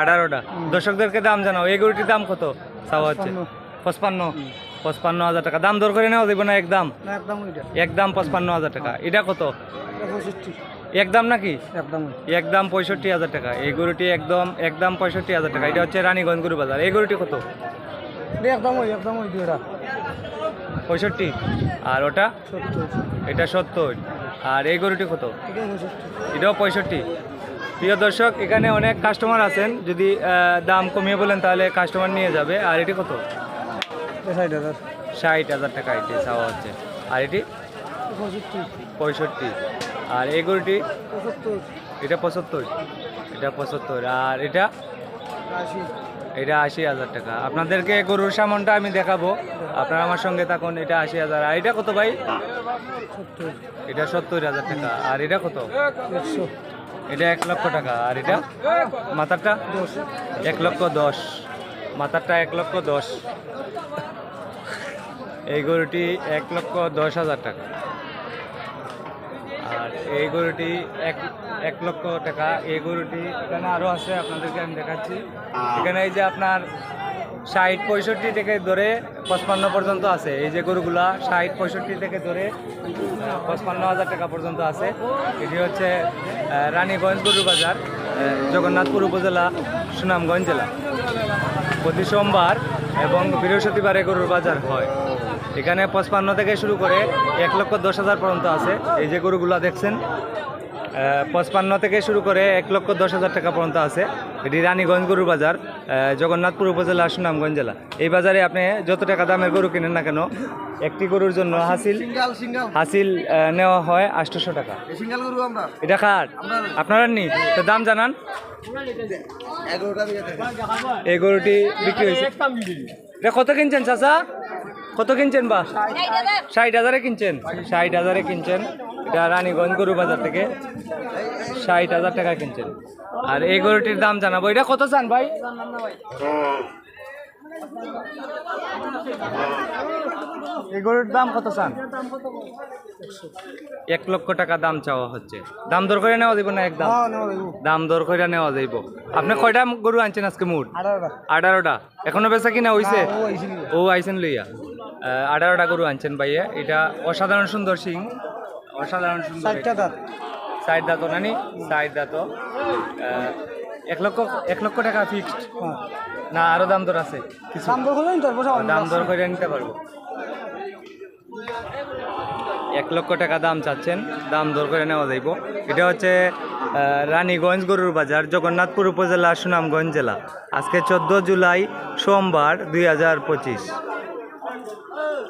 আঠারোটা। দর্শকদেরকে দাম জানাও। এই গরুটির দাম কত? চাওয়া হচ্ছে। পঁচপান্ন। পঁচপান্ন? হাজার টাকা। দাম দর করে নেওয়া যাবে না একদম? একদম পঁচপান্ন হাজার টাকা। এটা কত? একদম নাকি? একদম পঁয়ষট্টি হাজার টাকা। এই গরুটি একদম একদম পঁয়ষট্টি হাজার টাকা। এটা হচ্ছে রানীগঞ্জ গরু বাজার। এই গরুটি কত? একদম একদম পঁয়ষট্টি? আর ওটা? এটা সত্তর। আর এই গরুটি কত? এটাও পঁয়ষট্টি? প্রিয় দর্শক, এখানে অনেক কাস্টমার আছেন। যদি দাম কমিয়ে বলেন তাহলে কাস্টমার নিয়ে যাবে। আর এটি কত? ষাট হাজার ষাট হাজার টাকা এটি, চাওয়া হচ্ছে। আর এটি? পঁয়ষট্টি। আর এই গরুটি? এটা পঁচাত্তর। এটা পঁচাত্তর। আর এটা? এটা আশি হাজার টাকা। আপনাদেরকে গরুর সামনটা আমি দেখাবো। আপনারা আমার সঙ্গে থাকুন, এটা আশি হাজার। আর এটা কত ভাই? এটা সত্তর হাজার টাকা। আর এটা কত? একশো এটা এক লক্ষ টাকা। আর এটা? মাথারটা? এক লক্ষ দশ। মাথারটা এক লক্ষ দশ। এই গরুটি এক লক্ষ দশ হাজার টাকা। আর এই গরুটি এক এক লক্ষ টাকা। এই গরুটি এখানে আরও আছে, আপনাদেরকে আমি দেখাচ্ছি। এখানে এই যে আপনার ষাট পঁয়ষট্টি থেকে ধরে পঁচপান্ন পর্যন্ত আছে। এই যে গরুগুলা ষাট পঁয়ষট্টি থেকে ধরে পঁচপান্ন হাজার টাকা পর্যন্ত আছে। এটি হচ্ছে রানীগঞ্জ গরু বাজার জগন্নাথপুর উপজেলা, সুনামগঞ্জ জেলা। প্রতি সোমবার এবং বৃহস্পতিবারে গরুর বাজার হয়। এখানে পঁচপান্ন থেকে শুরু করে এক লক্ষ দশ হাজার পর্যন্ত আছে। এই যে গরুগুলা দেখছেন পঁচপান্ন থেকে শুরু করে এক লক্ষ দশ হাজার টাকা পর্যন্ত আছে। এটি রানীগঞ্জ গরুর বাজার জগন্নাথপুর উপজেলা সুনামগঞ্জ জেলা। এই বাজারে আপনি যত টাকা দামের গরু কিনেন না কেন একটি গরুর জন্য হাসিল হাসিল নেওয়া হয় আটশোশো টাকা। এটা খাট আপনারা নি? তো দাম জানান। এই গরুটি বিক্রি হয়েছে। এটা কত কিনছেন চাচা? কত কিনছেন বা? ষাট হাজারে কিনছেন? ষাট হাজারে কিনছেন। এটা রানীগঞ্জ গরু বাজার থেকে। ষাট হাজার টাকা কিনছেন। আর এই গরুটির দাম জানাব। এটা কত চান ভাই? এই গরুর দাম কত চান? এক লক্ষ টাকা দাম চাওয়া হচ্ছে। দাম দর করে নেওয়া যাবে না একদম হ্যাঁ দাম দর করে নেওয়া যাইব। আপনি কয়টা গরু আনছেন আজকে মোট? আঠারোটা। এখনও বেচা কিনা হইছে? ও আইসিনি ও আইসেন লইয়া। আঠারোটা গরু আনছেন ভাইয়া। এটা অসাধারণ সুন্দর সিং অসাধারণ সুন্দর ষাটটা দাঁত। সাইড দাঁতো নানি সাইড দাঁতো এক লক্ষ এক লক্ষ টাকা ফিক্সড হ্যাঁ। না আরও দাম দর আছে। কিছু দাম দর করে নিতে পারব। এক লক্ষ টাকা দাম চাচ্ছেন। দাম দর করে নেওয়া যাইব। এটা হচ্ছে রানীগঞ্জ গরুর বাজার জগন্নাথপুর উপজেলা সুনামগঞ্জ জেলা। আজকে চোদ্দ জুলাই সোমবার দুই হাজার পঁচিশ।